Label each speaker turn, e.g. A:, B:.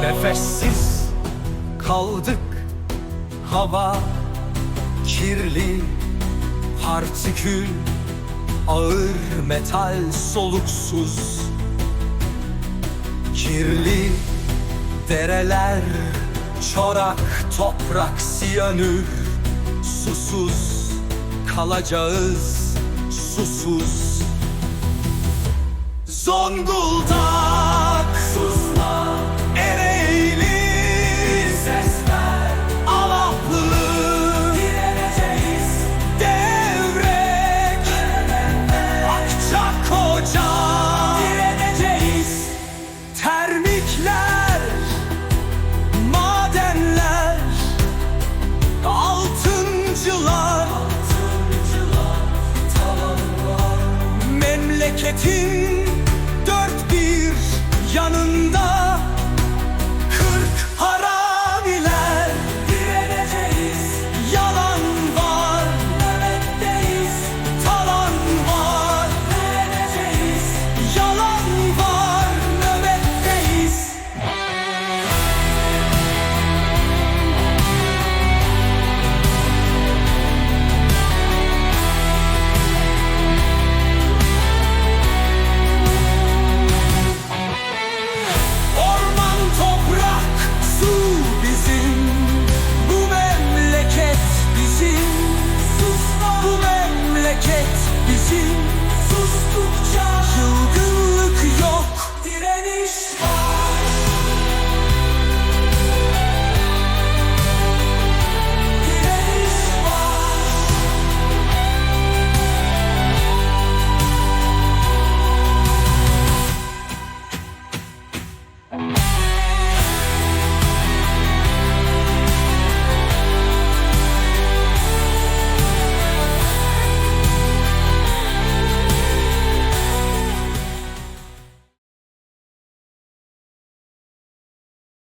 A: Nefessiz kaldık. Hava kirli Partikül Ağır metal soluksuz. Kirli dereler Çorak toprak siyanür. Susuz kalacağız susuz. Zonguldak 听